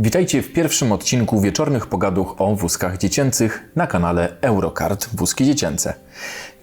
Witajcie w pierwszym odcinku wieczornych pogaduch o wózkach dziecięcych na kanale Eurocard Wózki Dziecięce.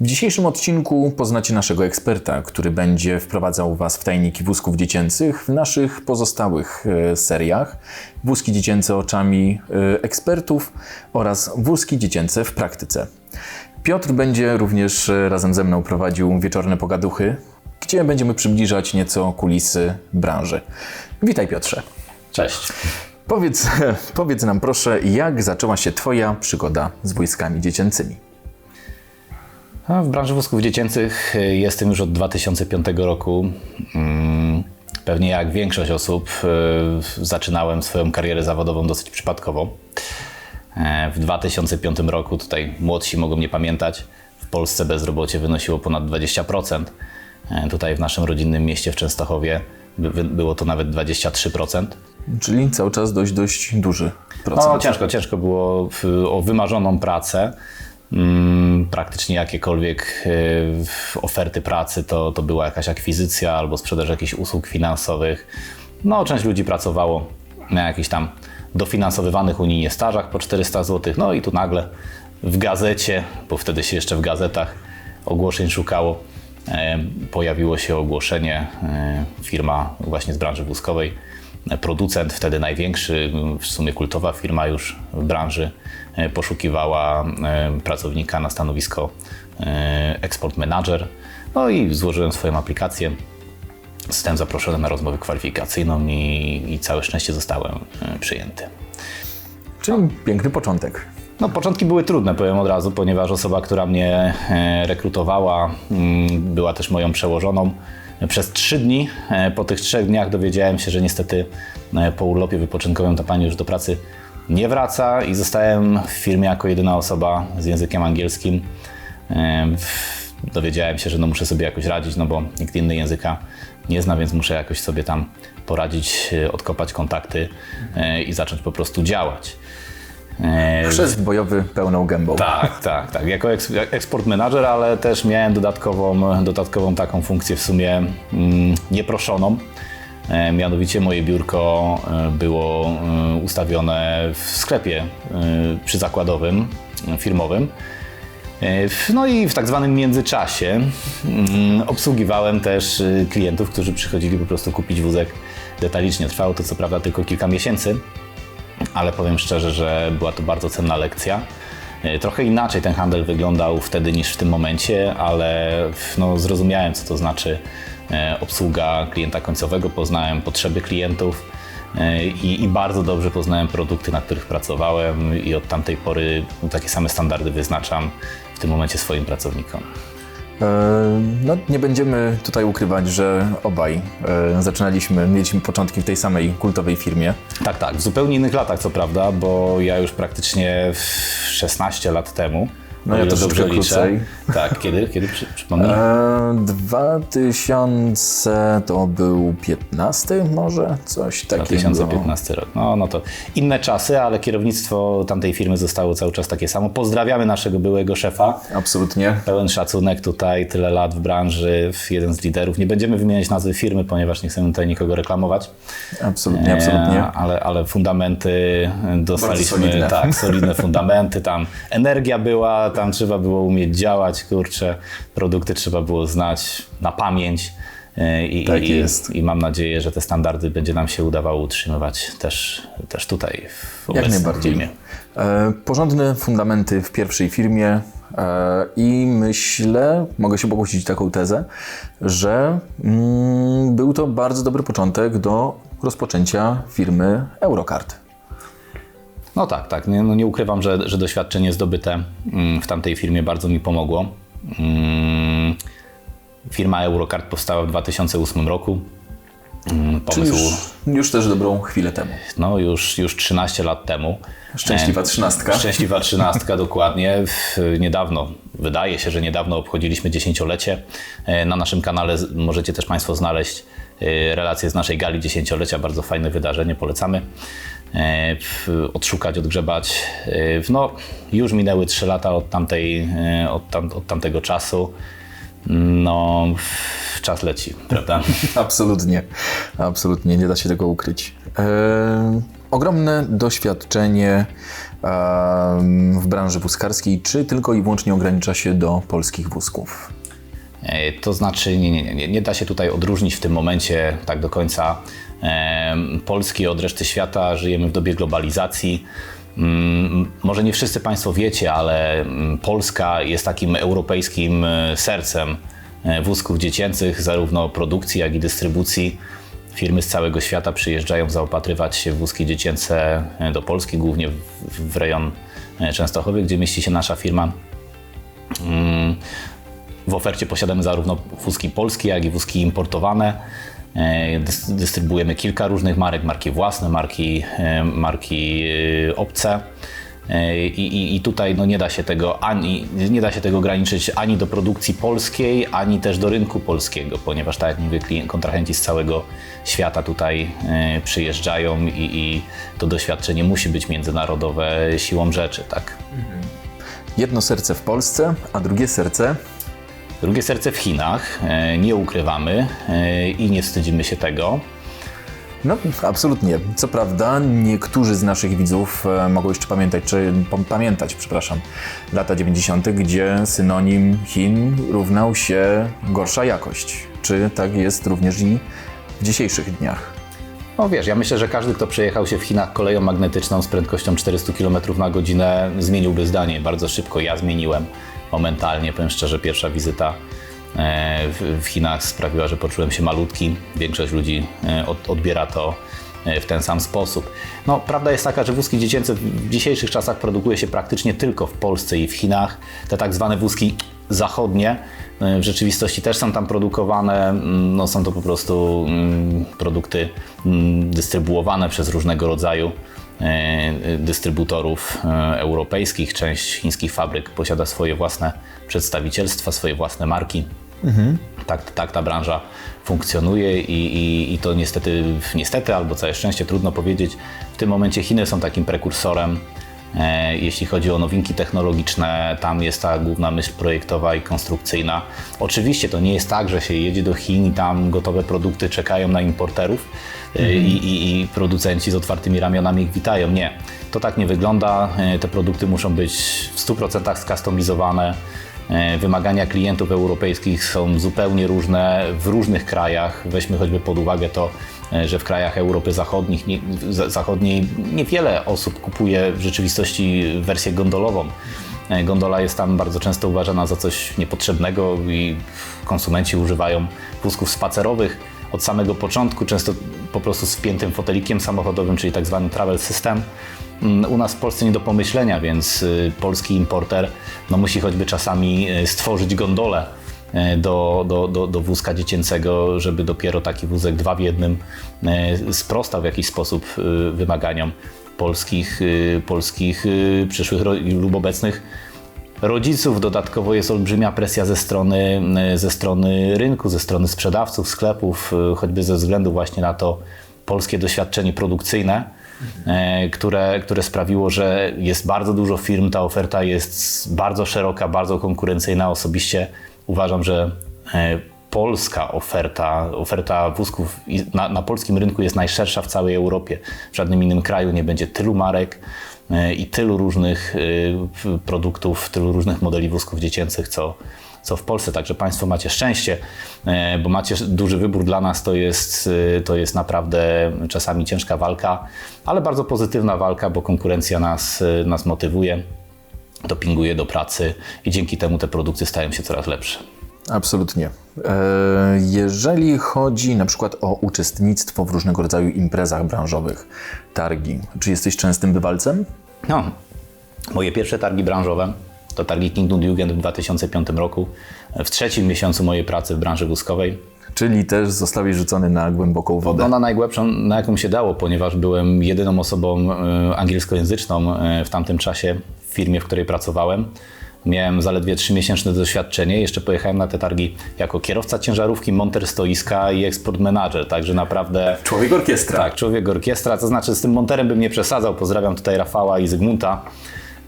W dzisiejszym odcinku poznacie naszego eksperta, który będzie wprowadzał Was w tajniki wózków dziecięcych w naszych pozostałych e, seriach Wózki dziecięce oczami e, ekspertów oraz Wózki dziecięce w praktyce. Piotr będzie również e, razem ze mną prowadził wieczorne pogaduchy, gdzie będziemy przybliżać nieco kulisy branży. Witaj Piotrze. Cześć. Powiedz, powiedz nam proszę, jak zaczęła się Twoja przygoda z wojskami dziecięcymi? W branży wózków dziecięcych y, jestem już od 2005 roku. Mm, Pewnie jak większość osób y, zaczynałem swoją karierę zawodową dosyć przypadkowo. E, W 2005 roku, tutaj młodsi mogą nie pamiętać, w Polsce bezrobocie wynosiło ponad 20%. E, Tutaj w naszym rodzinnym mieście w Częstochowie by- by- było to nawet 23%. Czyli cały czas dość, dość duży procent. No, ciężko, ciężko było w, o wymarzoną pracę. Mm, praktycznie jakiekolwiek y, oferty pracy to, to była jakaś akwizycja albo sprzedaż jakichś usług finansowych. No, część ludzi pracowało na jakichś tam dofinansowywanych unijnie stażach po 400 zł. No i tu nagle w gazecie, bo wtedy się jeszcze w gazetach ogłoszeń szukało, e, pojawiło się ogłoszenie, e, firma właśnie z branży wózkowej, producent, wtedy największy, w sumie kultowa firma już w branży, e, poszukiwała e, pracownika na stanowisko e, export manager. No i złożyłem swoją aplikację. Zostałem zaproszony na rozmowę kwalifikacyjną i, i całe szczęście zostałem e, przyjęty. Czyli piękny początek. No, początki były trudne, powiem od razu, ponieważ osoba, która mnie rekrutowała, mm, była też moją przełożoną. Przez trzy dni, e, po tych trzech dniach dowiedziałem się, że niestety e, po urlopie wypoczynkowym ta pani już do pracy nie wraca i zostałem w firmie jako jedyna osoba z językiem angielskim. E, Dowiedziałem się, że no muszę sobie jakoś radzić, no bo nikt inny języka nie zna, więc muszę jakoś sobie tam poradzić, odkopać kontakty i zacząć po prostu działać. E, Chrzest bojowy pełną gębą. tak, tak, tak. Jako eks, jak eksport manager, ale też miałem dodatkową, dodatkową taką funkcję w sumie mm, nieproszoną. E, mianowicie moje biurko e, było ustawione w sklepie przyzakładowym, firmowym. No i w tak zwanym międzyczasie mm, obsługiwałem też klientów, którzy przychodzili po prostu kupić wózek detalicznie. Trwało to co prawda tylko kilka miesięcy, ale powiem szczerze, że była to bardzo cenna lekcja. E, Trochę inaczej ten handel wyglądał wtedy niż w tym momencie, ale no, zrozumiałem, co to znaczy e, obsługa klienta końcowego, poznałem potrzeby klientów e, i, i bardzo dobrze poznałem produkty, na których pracowałem i od tamtej pory no, takie same standardy wyznaczam w tym momencie swoim pracownikom. E, No, nie będziemy tutaj ukrywać, że obaj e, zaczynaliśmy, mieliśmy początki w tej samej kultowej firmie. Tak, tak, w zupełnie innych latach co prawda, bo ja już praktycznie w 16 lat temu, No ja troszeczkę dobrze liczę. krócej. Tak, kiedy, kiedy przy, przypomnij? E, 2000 to był 15 może? Coś takiego. 2015 rok. No, no to inne czasy, ale kierownictwo tamtej firmy zostało cały czas takie samo. Pozdrawiamy naszego byłego szefa. Absolutnie. Pełen szacunek tutaj, tyle lat w branży, jeden z liderów. Nie będziemy wymieniać nazwy firmy, ponieważ nie chcemy tutaj nikogo reklamować. Absolutnie, absolutnie. E, ale, ale fundamenty dostaliśmy, solidne. tak, solidne fundamenty, tam energia była, tam trzeba było umieć działać, kurczę, produkty trzeba było znać na pamięć. E, I, Tak i, jest. I mam nadzieję, że te standardy będzie nam się udawało utrzymywać też, też tutaj w Jak najbardziej. filmie. E, porządne fundamenty w pierwszej firmie e, i myślę, mogę się pokusić taką tezę, że mm, był to bardzo dobry początek do rozpoczęcia firmy Eurocard. No tak, tak. Nie, no nie ukrywam, że, że doświadczenie zdobyte mm, w tamtej firmie bardzo mi pomogło. Mm, Firma Eurocard powstała w 2008 roku. Mm, Pomysł, już, już też dobrą chwilę temu. no już, już 13 lat temu. Szczęśliwa E, trzynastka. Szczęśliwa trzynastka, dokładnie. Niedawno, wydaje się, że niedawno obchodziliśmy dziesięciolecie. E, Na naszym kanale możecie też Państwo znaleźć e, relacje z naszej gali dziesięciolecia. Bardzo fajne wydarzenie, polecamy. E, Odszukać, odgrzebać. E, No, już minęły trzy lata od, tamtej, e, od, tam, od tamtego czasu. No, czas leci, prawda? Absolutnie, absolutnie, nie da się tego ukryć. Ogromne doświadczenie w branży wózkarskiej, czy tylko i wyłącznie ogranicza się do polskich wózków? To znaczy, nie, nie, nie, nie, da się tutaj odróżnić w tym momencie tak do końca Polski od reszty świata. Żyjemy w dobie globalizacji. Mm, Może nie wszyscy Państwo wiecie, ale mm, Polska jest takim europejskim e, sercem e, wózków dziecięcych, zarówno produkcji, jak i dystrybucji. Firmy z całego świata przyjeżdżają zaopatrywać się w wózki dziecięce e, do Polski, głównie w, rejon Częstochowy, gdzie mieści się nasza firma. Mm, w ofercie posiadamy zarówno wózki polskie, jak i wózki importowane. E, dys- Dystrybuujemy kilka różnych marek, marki własne, marki, e, marki e, obce. I, i, I tutaj no, nie, da się tego ani, nie da się tego ograniczyć ani do produkcji polskiej, ani też do rynku polskiego, ponieważ tak jak mówię, kontrahenci z całego świata tutaj e, przyjeżdżają i, i to doświadczenie musi być międzynarodowe siłą rzeczy. Tak? Jedno serce w Polsce, a drugie serce Drugie serce w Chinach, e, nie ukrywamy e, i nie wstydzimy się tego. No, absolutnie. Co prawda, niektórzy z naszych widzów e, mogą jeszcze pamiętać, czy pamiętać, przepraszam, lata 90., gdzie synonim Chin równał się gorsza jakość. Czy tak jest również i w dzisiejszych dniach? No wiesz, ja myślę, że każdy, kto przejechał się w Chinach koleją magnetyczną z prędkością 400 km na godzinę, zmieniłby zdanie bardzo szybko. Ja zmieniłem momentalnie. Powiem szczerze, pierwsza wizyta e, w, Chinach sprawiła, że poczułem się malutki. Większość ludzi e, od, odbiera to e, w ten sam sposób. No, prawda jest taka, że wózki dziecięce w dzisiejszych czasach produkuje się praktycznie tylko w Polsce i w Chinach. Te tak zwane wózki zachodnie w rzeczywistości też są tam produkowane. Mm, No, są to po prostu mm, produkty mm, dystrybuowane przez różnego rodzaju dystrybutorów e, europejskich. Część chińskich fabryk posiada swoje własne przedstawicielstwa, swoje własne marki. Tak, tak ta branża funkcjonuje i, i, i to niestety, niestety albo całe szczęście, trudno powiedzieć. W tym momencie Chiny są takim prekursorem, e, jeśli chodzi o nowinki technologiczne. Tam jest ta główna myśl projektowa i konstrukcyjna. Oczywiście to nie jest tak, że się jedzie do Chin i tam gotowe produkty czekają na importerów e, i, i, i producenci z otwartymi ramionami ich witają. Nie, to tak nie wygląda. E, Te produkty muszą być w 100% skustomizowane. E, Wymagania klientów europejskich są zupełnie różne w różnych krajach. Weźmy choćby pod uwagę to, e, że w krajach Europy Zachodnich, nie, za- Zachodniej niewiele osób kupuje w rzeczywistości wersję gondolową. E, Gondola jest tam bardzo często uważana za coś niepotrzebnego i konsumenci używają wózków spacerowych od samego początku, często po prostu z wpiętym fotelikiem samochodowym, czyli tak zwany travel system. Mm, U nas w Polsce nie do pomyślenia, więc y, polski importer no, musi choćby czasami y, stworzyć gondolę y, do, do, do, do wózka dziecięcego, żeby dopiero taki wózek dwa w jednym sprostał w jakiś sposób wymaganiom polskich, polskich przyszłych lub obecnych rodziców. Dodatkowo jest olbrzymia presja ze strony, ze strony rynku, ze strony sprzedawców, sklepów, choćby ze względu właśnie na to polskie doświadczenie produkcyjne, które, które sprawiło, że jest bardzo dużo firm, ta oferta jest bardzo szeroka, bardzo konkurencyjna. Osobiście uważam, że e, polska oferta, oferta wózków na, na polskim rynku jest najszersza w całej Europie. W żadnym innym kraju nie będzie tylu marek e, i tylu różnych e, produktów, tylu różnych modeli wózków dziecięcych, co, co w Polsce. Także Państwo macie szczęście, e, bo macie duży wybór. Dla nas to jest, e, to jest naprawdę czasami ciężka walka, ale bardzo pozytywna walka, bo konkurencja nas, e, nas motywuje, dopinguje do pracy i dzięki temu te produkty stają się coraz lepsze. Absolutnie. E, Jeżeli chodzi na przykład o uczestnictwo w różnego rodzaju imprezach branżowych, targi, czy jesteś częstym bywalcem? No, moje pierwsze targi branżowe to targi Kingdom Jugend w 2005 roku, w trzecim miesiącu mojej pracy w branży wózkowej. Czyli też zostałeś rzucony na głęboką wodę. No na najgłębszą, na jaką się dało, ponieważ byłem jedyną osobą e, angielskojęzyczną e, w tamtym czasie w firmie, w której pracowałem. Miałem zaledwie trzymiesięczne doświadczenie. Jeszcze pojechałem na te targi jako kierowca ciężarówki, monter stoiska i eksport manager, także naprawdę... Człowiek orkiestra. Tak, człowiek orkiestra, to znaczy z tym monterem bym nie przesadzał. Pozdrawiam tutaj Rafała i Zygmunta,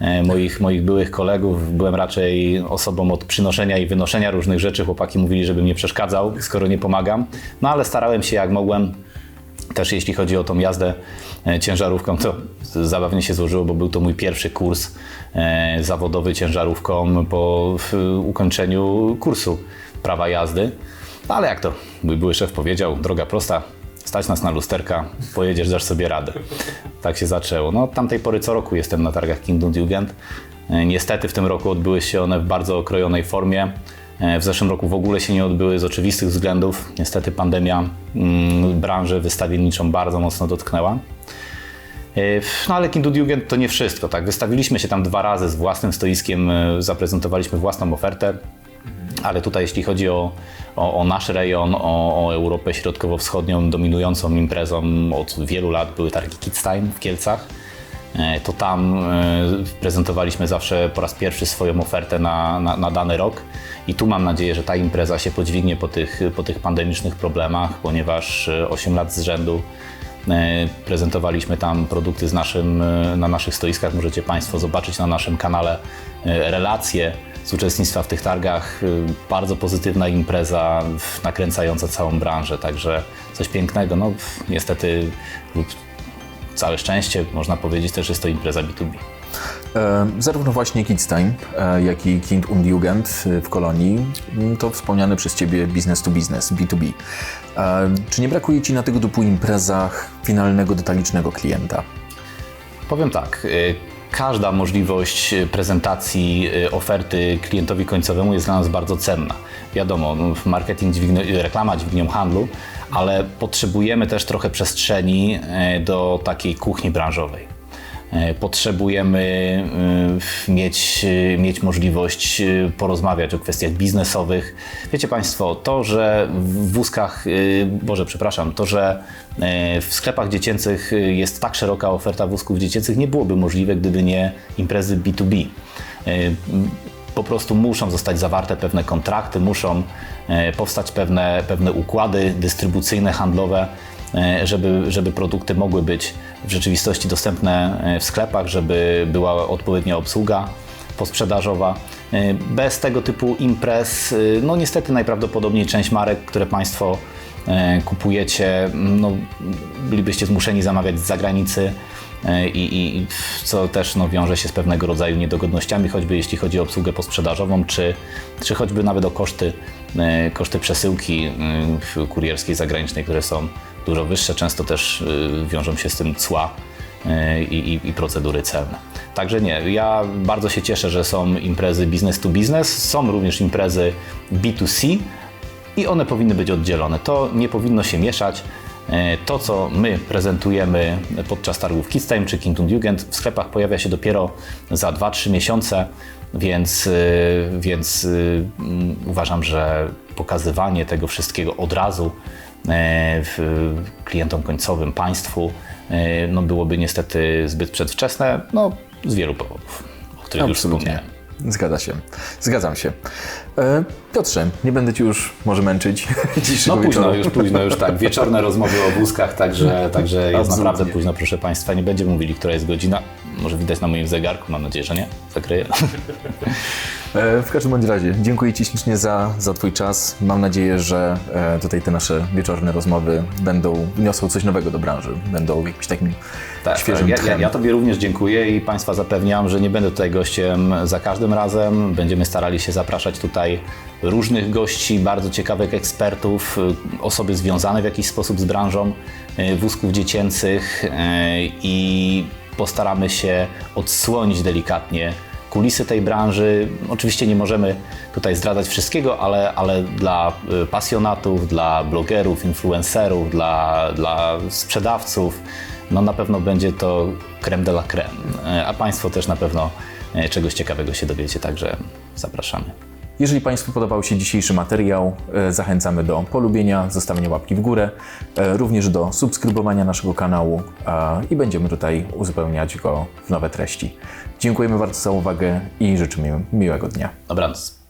e, moich, moich byłych kolegów. Byłem raczej osobą od przynoszenia i wynoszenia różnych rzeczy. Chłopaki mówili, żebym nie przeszkadzał, skoro nie pomagam. No ale starałem się jak mogłem. Też jeśli chodzi o tą jazdę e, ciężarówką, to zabawnie się złożyło, bo był to mój pierwszy kurs e, zawodowy ciężarówką po ukończeniu kursu prawa jazdy. Ale jak to mój były szef powiedział, droga prosta, stać nas na lusterka, pojedziesz, dasz sobie radę. Tak się zaczęło. No, od tamtej pory co roku jestem na targach Kingdom Jugend. E, Niestety w tym roku odbyły się one w bardzo okrojonej formie. E, W zeszłym roku w ogóle się nie odbyły z oczywistych względów. Niestety pandemia mm, branżę wystawienniczą bardzo mocno dotknęła. E, No ale Kindle Jugend to nie wszystko, tak? Wystawiliśmy się tam dwa razy z własnym stoiskiem, e, zaprezentowaliśmy własną ofertę, ale tutaj jeśli chodzi o, o, o nasz rejon, o, o Europę Środkowo-Wschodnią, dominującą imprezą od wielu lat były targi Time w Kielcach. E, To tam e, prezentowaliśmy zawsze po raz pierwszy swoją ofertę na, na, na dany rok i tu mam nadzieję, że ta impreza się podźwignie po tych, po tych pandemicznych problemach, ponieważ e, 8 lat z rzędu E, Prezentowaliśmy tam produkty z naszym, e, na naszych stoiskach. Możecie Państwo zobaczyć na naszym kanale e, relacje z uczestnictwa w tych targach. E, Bardzo pozytywna impreza, nakręcająca całą branżę, także coś pięknego. No, niestety lub całe szczęście, można powiedzieć, też jest to impreza B2B. E, Zarówno właśnie Kids Time, e, jak i Kind und Jugend e, w Kolonii m, to wspomniane przez Ciebie business to business, B2B. E, Czy nie brakuje Ci na tego typu imprezach finalnego, detalicznego klienta? Powiem tak. Każda możliwość y, prezentacji y, oferty klientowi końcowemu jest dla nas bardzo cenna. Wiadomo, no, marketing, dźwignie, reklama dźwignią handlu, ale potrzebujemy też trochę przestrzeni y, do takiej kuchni branżowej. E, Potrzebujemy y, mieć, y, mieć możliwość porozmawiać o kwestiach biznesowych. Wiecie Państwo, to, że w wózkach, Boże, przepraszam, to, że e, w sklepach dziecięcych jest tak szeroka oferta wózków dziecięcych, nie byłoby możliwe, gdyby nie imprezy B2B. E, m, Po prostu muszą zostać zawarte pewne kontrakty, muszą e, powstać pewne, pewne układy dystrybucyjne, handlowe, e, żeby, żeby produkty mogły być w rzeczywistości dostępne e, w sklepach, żeby była odpowiednia obsługa posprzedażowa. E, Bez tego typu imprez, e, no niestety najprawdopodobniej część marek, które Państwo kupujecie, no, bylibyście zmuszeni zamawiać z zagranicy i, i co też no, wiąże się z pewnego rodzaju niedogodnościami, choćby jeśli chodzi o obsługę posprzedażową, czy, czy choćby nawet o koszty, e, koszty przesyłki e, kurierskiej zagranicznej, które są dużo wyższe, często też e, wiążą się z tym cła e, i, i, i procedury celne. Także nie, ja bardzo się cieszę, że są imprezy business to business, są również imprezy B2C i one powinny być oddzielone. To nie powinno się mieszać. E, To, co my prezentujemy podczas targów Kids Time czy Kingdom Jugend w sklepach pojawia się dopiero za 2-3 miesiące, więc, e, więc e, uważam, że pokazywanie tego wszystkiego od razu klientom końcowym, państwu, no byłoby niestety zbyt przedwczesne, no z wielu powodów, o których już wspomniałem. Zgadza się. Zgadzam się. E, Piotrze, nie będę Ci już może męczyć dzisiejszego No późno, już późno, już tak. Wieczorne rozmowy o wózkach, także, także jest Absolutnie. naprawdę późno, proszę Państwa. Nie będziemy mówili, która jest godzina. Może widać na moim zegarku, mam nadzieję, że nie. Zakryję. E, W każdym bądź razie, dziękuję Ci ślicznie za, za Twój czas. Mam nadzieję, że e, tutaj te nasze wieczorne rozmowy będą wniosły coś nowego do branży, będą jakimś takim Tak, świeżym ja, ja, tchem. ja Tobie również dziękuję i Państwa zapewniam, że nie będę tutaj gościem za każdym razem. Będziemy starali się zapraszać tutaj różnych gości, bardzo ciekawych ekspertów, y, osoby związane w jakiś sposób z branżą y, wózków dziecięcych y, i postaramy się odsłonić delikatnie kulisy tej branży. Oczywiście nie możemy tutaj zdradzać wszystkiego, ale, ale dla y, pasjonatów, dla blogerów, influencerów, dla, dla sprzedawców, no na pewno będzie to creme de la creme. E, A Państwo też na pewno e, czegoś ciekawego się dowiecie, także zapraszamy. Jeżeli Państwu podobał się dzisiejszy materiał, e, zachęcamy do polubienia, zostawienia łapki w górę, e, również do subskrybowania naszego kanału i będziemy tutaj uzupełniać go w nowe treści. Dziękujemy bardzo za uwagę i życzymy miłego dnia. Dobranoc.